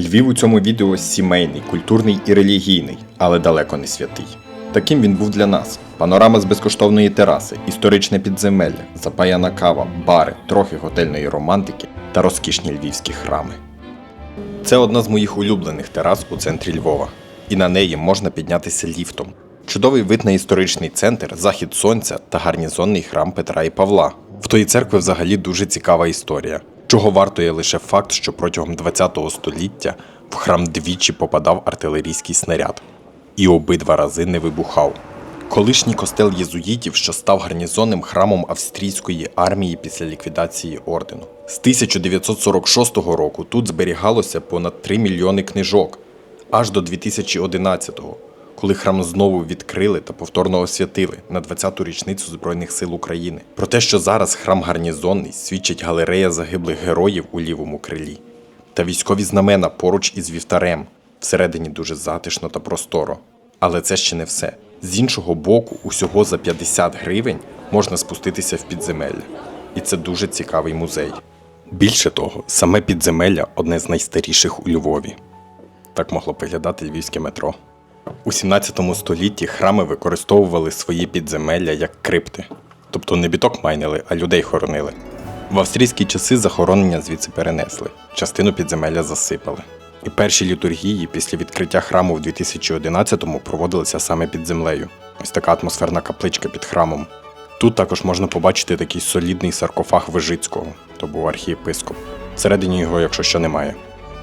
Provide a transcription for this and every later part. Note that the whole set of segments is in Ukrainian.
Львів у цьому відео сімейний, культурний і релігійний, але далеко не святий. Таким він був для нас: панорама з безкоштовної тераси, історичне підземелля, запаяна кава, бари, трохи готельної романтики та розкішні львівські храми. Це одна з моїх улюблених терас у центрі Львова, і на неї можна піднятися ліфтом. Чудовий вид на історичний центр, захід сонця та гарнізонний храм Петра і Павла. В тої церкви взагалі дуже цікава історія, чого вартує лише факт, що протягом ХХ століття в храм двічі попадав артилерійський снаряд, і обидва рази не вибухав. Колишній костел єзуїтів, що став гарнізонним храмом австрійської армії після ліквідації ордену. З 1946 року тут зберігалося понад 3 мільйони книжок, аж до 2011-го, коли храм знову відкрили та повторно освятили на 20-ту річницю Збройних сил України. Про те, що зараз храм гарнізонний, свідчить галерея загиблих героїв у лівому крилі та військові знамена поруч із вівтарем. Всередині дуже затишно та просторо. Але це ще не все. З іншого боку, усього за 50 гривень можна спуститися в підземелля. І це дуже цікавий музей. Більше того, саме підземелля одне з найстаріших у Львові. Так могло виглядати львівське метро. У 17 столітті храми використовували свої підземелля як крипти, тобто не біток майнили, а людей хоронили. В австрійські часи захоронення звідси перенесли, частину підземелля засипали. І перші літургії після відкриття храму в 2011-му проводилися саме під землею. Ось така атмосферна капличка під храмом. Тут також можна побачити такий солідний саркофаг Вижицького, то був архієпископ. Всередині його, якщо що, немає.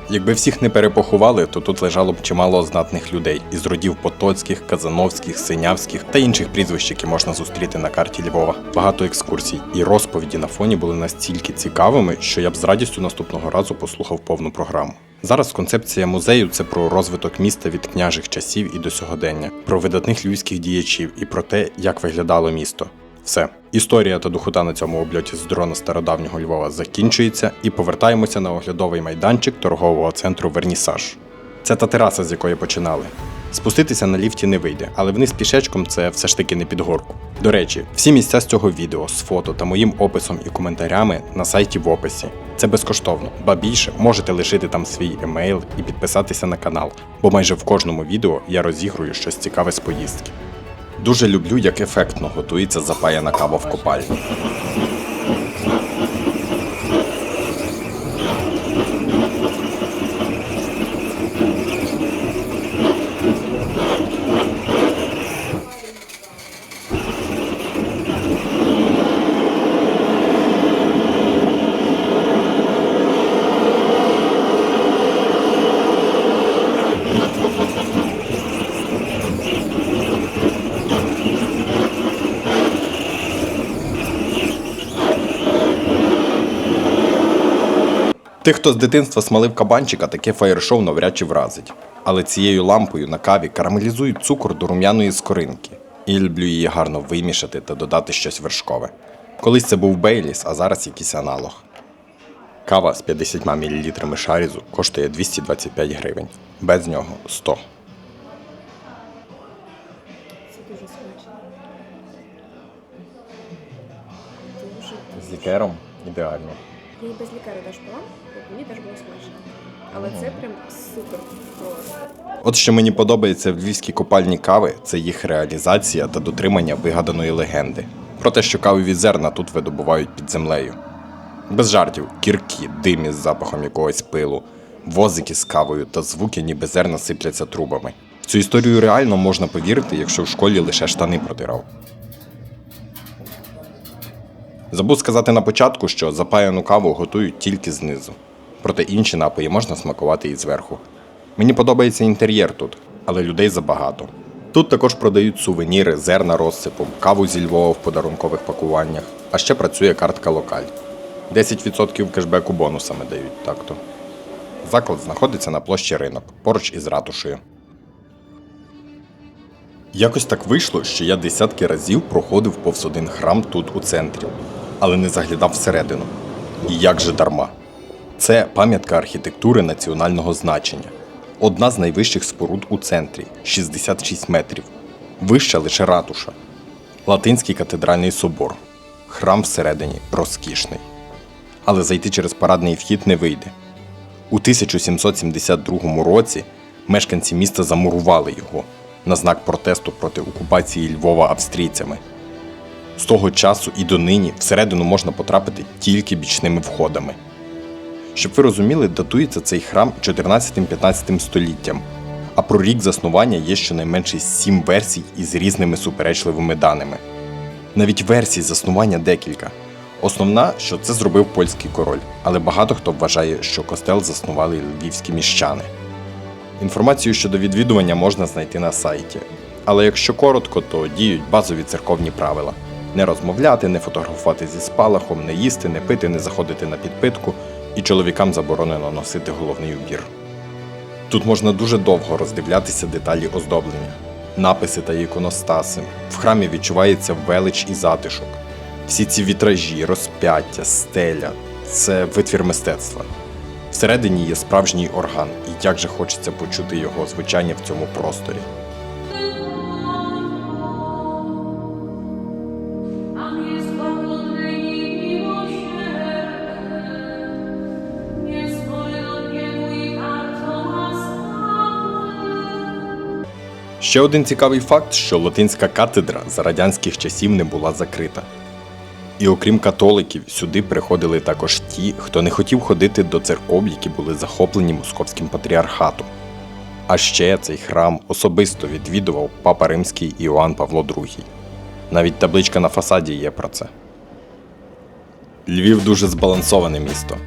Якби всіх не перепоховали, то тут лежало б чимало знатних людей із родів Потоцьких, Казановських, Синявських та інших прізвищ, які можна зустріти на карті Львова. Багато екскурсій і розповіді на фоні були настільки цікавими, що я б з радістю наступного разу послухав повну програму. Зараз концепція музею це про розвиток міста від княжих часів і до сьогодення, про видатних львівських діячів і про те, як виглядало місто. Все, історія та духота на цьому обльоті з дрона стародавнього Львова закінчується, і повертаємося на оглядовий майданчик торгового центру Вернісаж. Це та тераса, з якої починали. Спуститися на ліфті не вийде, але вниз пішечком це все ж таки не під горку. До речі, всі місця з цього відео з фото та моїм описом і коментарями на сайті в описі. Це безкоштовно, ба більше можете лишити там свій емейл і підписатися на канал, бо майже в кожному відео я розігрую щось цікаве з поїздки. Дуже люблю, як ефектно готується запаяна кава в копальні. Тих, хто з дитинства смалив кабанчика, таке фаєр-шоу навряд чи вразить. Але цією лампою на каві карамелізують цукор до рум'яної скоринки. І люблю її гарно вимішати та додати щось вершкове. Колись це був Бейліс, а зараз якийсь аналог. Кава з 50 мл шарізу коштує 225 гривень. Без нього 100. Це дуже смачно. З лікером ідеально. І без лікаря теж от мені теж було смачно. Але це прям супер. От що мені подобається в львівській копальні кави, це їх реалізація та дотримання вигаданої легенди. Про те, що кавові зерна тут видобувають під землею. Без жартів, кірки, дим із запахом якогось пилу, возики з кавою та звуки, ніби зерна сипляться трубами. В цю історію реально можна повірити, якщо в школі лише штани протирав. Забув сказати на початку, що запаяну каву готують тільки знизу. Проте інші напої можна смакувати і зверху. Мені подобається інтер'єр тут, але людей забагато. Тут також продають сувеніри, зерна розсипом, каву зі Львова в подарункових пакуваннях, а ще працює картка локаль. 10% кешбеку бонусами дають так-то. Заклад знаходиться на площі ринок, поруч із ратушею. Якось так вийшло, що я десятки разів проходив повз один храм тут у центрі, але не заглядав всередину. І як же дарма. Це пам'ятка архітектури національного значення. Одна з найвищих споруд у центрі 66 метрів. Вища лише ратуша. Латинський катедральний собор. Храм всередині розкішний. Але зайти через парадний вхід не вийде. У 1772 році мешканці міста замурували його на знак протесту проти окупації Львова австрійцями. З того часу і донині всередину можна потрапити тільки бічними входами. Щоб ви розуміли, датується цей храм 14-15 століттям, а про рік заснування є щонайменше сім версій із різними суперечливими даними. Навіть версій заснування декілька. Основна, що це зробив польський король, але багато хто вважає, що костел заснували львівські міщани. Інформацію щодо відвідування можна знайти на сайті. Але якщо коротко, то діють базові церковні правила: не розмовляти, не фотографувати зі спалахом, не їсти, не пити, не заходити на підпитку, і чоловікам заборонено носити головний убір. Тут можна дуже довго роздивлятися деталі оздоблення, написи та іконостаси. В храмі відчувається велич і затишок. Всі ці вітражі, розп'яття, стеля це витвір мистецтва. Всередині є справжній орган, і як же хочеться почути його звучання в цьому просторі. Ще один цікавий факт, що латинська катедра за радянських часів не була закрита. І окрім католиків, сюди приходили також ті, хто не хотів ходити до церков, які були захоплені московським патріархатом. А ще цей храм особисто відвідував папа римський Іоанн Павло II. Навіть табличка на фасаді є про це. Львів дуже збалансоване місто.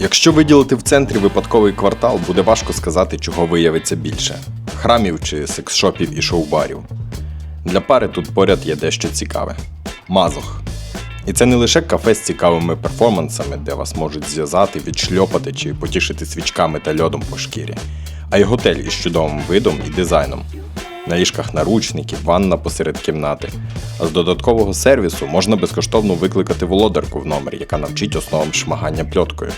Якщо виділити в центрі випадковий квартал, буде важко сказати, чого виявиться більше храмів чи секс-шопів і шоу-барів. Для пари тут поряд є дещо цікаве мазох. І це не лише кафе з цікавими перформансами, де вас можуть зв'язати, відшльопати чи потішити свічками та льодом по шкірі, а й готель із чудовим видом і дизайном. На ліжках наручники, ванна посеред кімнати. А з додаткового сервісу можна безкоштовно викликати володарку в номер, яка навчить основам шмагання пльоткою.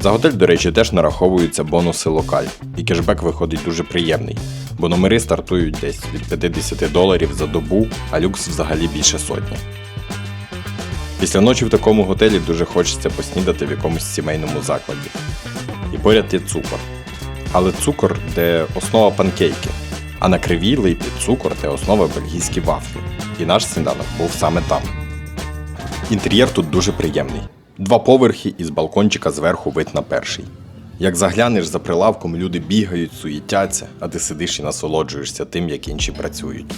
За готель, до речі, теж нараховуються бонуси локаль, і кешбек виходить дуже приємний, бо номери стартують десь від 50 доларів за добу, а люкс взагалі більше сотні. Після ночі в такому готелі дуже хочеться поснідати в якомусь сімейному закладі. І поряд є цукор. Але цукор, де основа панкейки, а на кривій липі цукор, де основа бельгійські вафлі. І наш сніданок був саме там. Інтер'єр тут дуже приємний. Два поверхи і з балкончика зверху вид на перший. Як заглянеш за прилавком, люди бігають, суєтяться, а ти сидиш і насолоджуєшся тим, як інші працюють.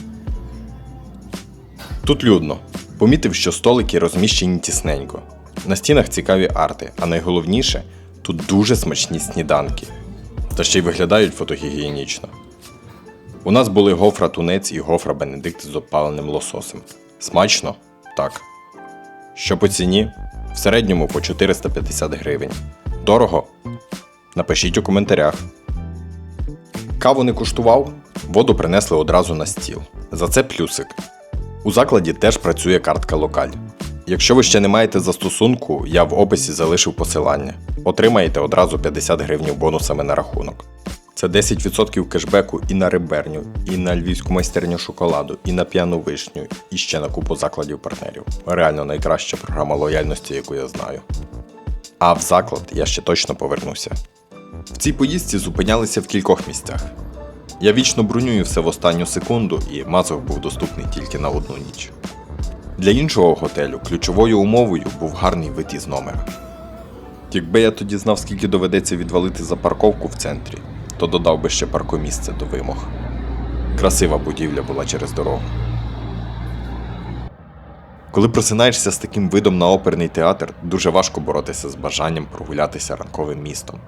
Тут людно. Помітив, що столики розміщені тісненько. На стінах цікаві арти, а найголовніше тут дуже смачні сніданки. Та ще й виглядають фотогігієнічно. У нас були гофра тунець і гофра бенедикт з опаленим лососем. Смачно? Так. Що по ціні? В середньому по 450 гривень. Дорого? Напишіть у коментарях. Каву не куштував, воду принесли одразу на стіл. За це плюсик. У закладі теж працює картка локаль. Якщо ви ще не маєте застосунку, я в описі залишив посилання. Отримаєте одразу 50 гривень бонусами на рахунок. Це 10% кешбеку і на риберню, і на львівську майстерню шоколаду, і на п'яну вишню, і ще на купу закладів партнерів. Реально найкраща програма лояльності, яку я знаю. А в заклад я ще точно повернуся. В цій поїздці зупинялися в кількох місцях. Я вічно бронюю все в останню секунду, і мазок був доступний тільки на одну ніч. Для іншого готелю ключовою умовою був гарний вид із номера. Якби я тоді знав, скільки доведеться відвалити за парковку в центрі, то додав би ще паркомісце до вимог. Красива будівля була через дорогу. Коли просинаєшся з таким видом на оперний театр, дуже важко боротися з бажанням прогулятися ранковим містом.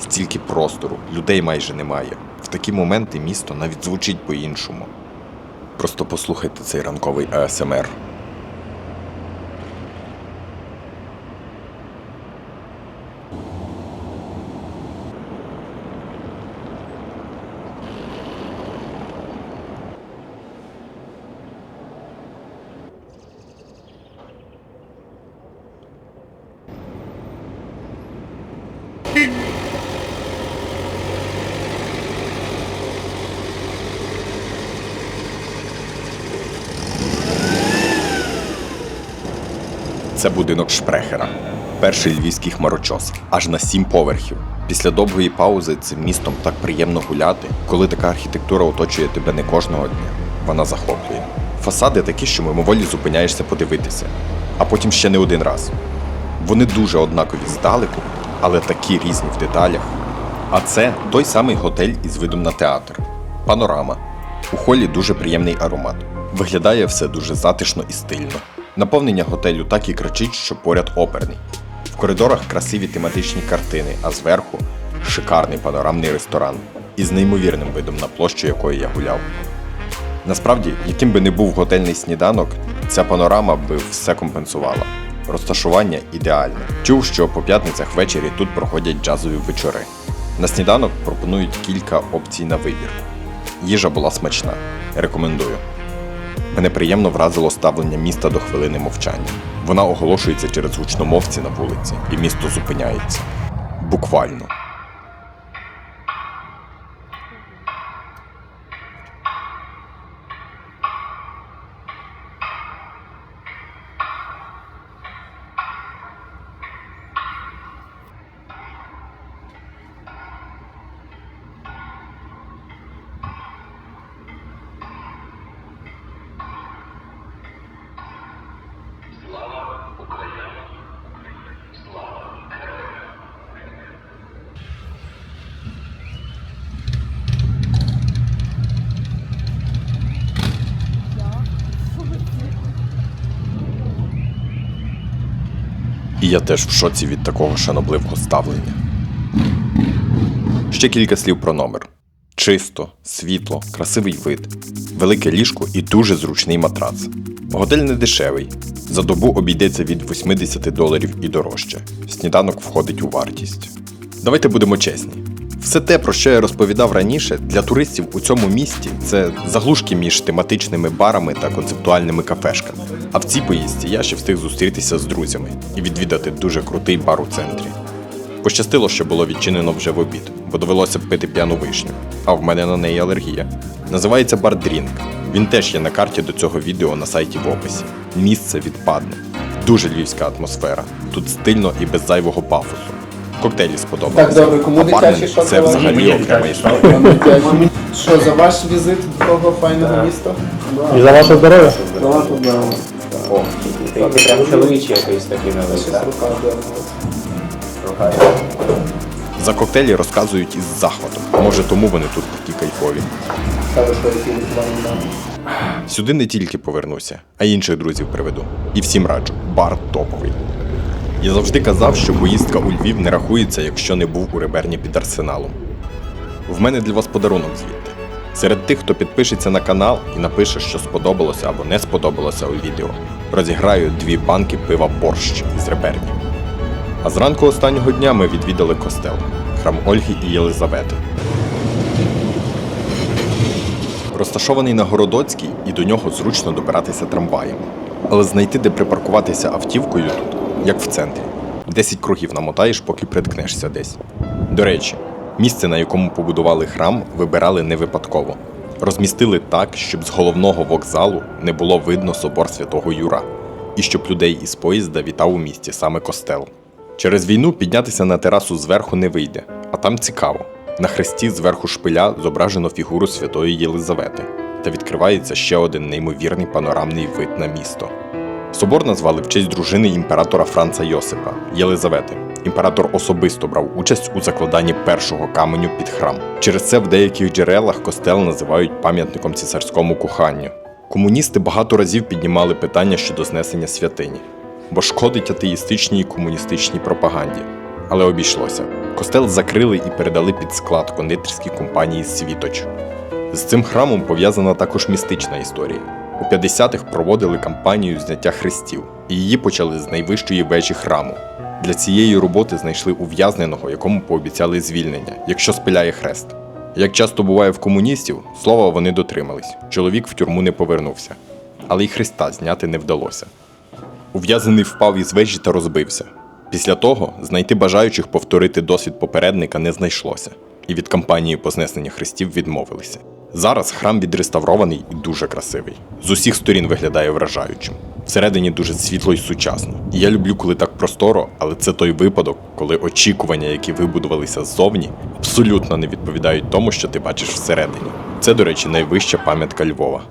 Стільки простору, людей майже немає. В такі моменти місто навіть звучить по-іншому. Просто послухайте цей ранковий АСМР. Це будинок Шпрехера. Перший львівський хмарочос, аж на сім поверхів. Після довгої паузи цим містом так приємно гуляти, коли така архітектура оточує тебе не кожного дня. Вона захоплює. Фасади такі, що мимоволі зупиняєшся подивитися, а потім ще не один раз. Вони дуже однакові здалеку, але такі різні в деталях. А це той самий готель із видом на театр. Панорама. У холі дуже приємний аромат. Виглядає все дуже затишно і стильно. Наповнення готелю так і кричить, що поряд оперний. В коридорах красиві тематичні картини, а зверху шикарний панорамний ресторан із неймовірним видом на площу, якої я гуляв. Насправді, яким би не був готельний сніданок, ця панорама би все компенсувала. Розташування ідеальне. Чув, що по п'ятницях ввечері тут проходять джазові вечори. На сніданок пропонують кілька опцій на вибір. Їжа була смачна. Рекомендую. Мене приємно вразило ставлення міста до хвилини мовчання. Вона оголошується через гучномовці на вулиці, і місто зупиняється. Буквально. І я теж в шоці від такого шанобливого ставлення. Ще кілька слів про номер: чисто, світло, красивий вид, велике ліжко і дуже зручний матрац. Готель не дешевий. За добу обійдеться від 80 доларів і дорожче. Сніданок входить у вартість. Давайте будемо чесні. Все те, про що я розповідав раніше, для туристів у цьому місті це заглушки між тематичними барами та концептуальними кафешками. А в цій поїздці я ще встиг зустрітися з друзями і відвідати дуже крутий бар у центрі. Пощастило, що було відчинено вже в обід, бо довелося пити п'яну вишню, а в мене на неї алергія. Називається бар Дрінк. Він теж є на карті до цього відео на сайті в описі. Місце відпадне. Дуже львівська атмосфера. Тут стильно і без зайвого пафосу. Коктейлі сподобалися. Так, добре, кому Апартмент дитячий це взагалі окрема історія. Що, за ваш візит до такого файного міста? І за ваше здоров'я? Давайте дамо. О, ти, прям чоловічий якийсь такий Щось рука. За коктейлі розказують із захватом. Може, тому вони тут такі кайфові. Сюди не тільки повернуся, а й інших друзів приведу. І всім раджу, бар топовий. Я завжди казав, що поїздка у Львів не рахується, якщо не був у реберні під арсеналом. В мене для вас подарунок звідти. Серед тих, хто підпишеться на канал і напише, що сподобалося або не сподобалося у відео, розіграю дві банки пива борщ із реберні. А зранку останнього дня ми відвідали костел, храм Ольги і Єлизавети. Розташований на Городоцькій і до нього зручно добиратися трамваєм. Але знайти, де припаркуватися автівкою тут, як в центрі. 10 кругів намотаєш, поки приткнешся десь. До речі, місце, на якому побудували храм, вибирали не випадково. Розмістили так, щоб з головного вокзалу не було видно собор святого Юра, і щоб людей із поїзда вітав у місті саме костел. Через війну піднятися на терасу зверху не вийде, а там цікаво. На хресті зверху шпиля зображено фігуру святої Єлизавети та відкривається ще один неймовірний панорамний вид на місто. Собор назвали в честь дружини імператора Франца Йосипа Єлизавети. Імператор особисто брав участь у закладанні першого каменю під храм. Через це в деяких джерелах костел називають пам'ятником цісарському коханню. Комуністи багато разів піднімали питання щодо знесення святині, бо шкодить атеїстичній і комуністичній пропаганді. Але обійшлося. Костел закрили і передали під склад кондитерській компанії Світоч. З цим храмом пов'язана також містична історія. У 50-х проводили кампанію зняття хрестів, і її почали з найвищої вежі храму. Для цієї роботи знайшли ув'язненого, якому пообіцяли звільнення, якщо спиляє хрест. Як часто буває в комуністів, слова вони дотримались. Чоловік в тюрму не повернувся, але й хреста зняти не вдалося. Ув'язаний впав із вежі та розбився. Після того знайти бажаючих повторити досвід попередника не знайшлося, і від кампанії по знесенню хрестів відмовилися. Зараз храм відреставрований і дуже красивий. З усіх сторін виглядає вражаючим. Всередині дуже світло і сучасно. І я люблю, коли так просторо, але це той випадок, коли очікування, які вибудувалися ззовні, абсолютно не відповідають тому, що ти бачиш всередині. Це, до речі, найвища пам'ятка Львова.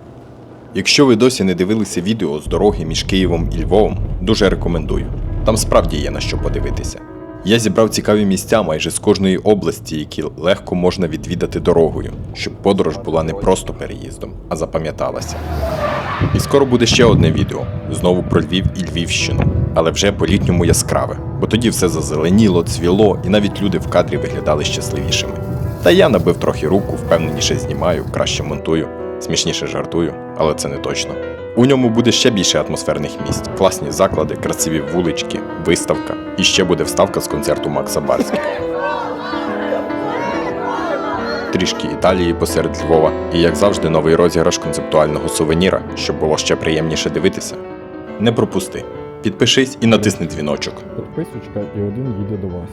Якщо ви досі не дивилися відео з дороги між Києвом і Львовом, дуже рекомендую. Там справді є на що подивитися. Я зібрав цікаві місця майже з кожної області, які легко можна відвідати дорогою, щоб подорож була не просто переїздом, а запам'яталася. І скоро буде ще одне відео знову про Львів і Львівщину, але вже по-літньому яскраве, бо тоді все зазеленіло, цвіло, і навіть люди в кадрі виглядали щасливішими. Та я набив трохи руку, впевненіше знімаю, краще монтую, смішніше жартую, але це не точно. У ньому буде ще більше атмосферних місць, класні заклади, красиві вулички, виставка і ще буде вставка з концерту Макса Барських. Трішки Італії посеред Львова, і як завжди, новий розіграш концептуального сувеніра, щоб було ще приємніше дивитися. Не пропусти. Підпишись і натисни дзвіночок. Підписочка і один їде до вас.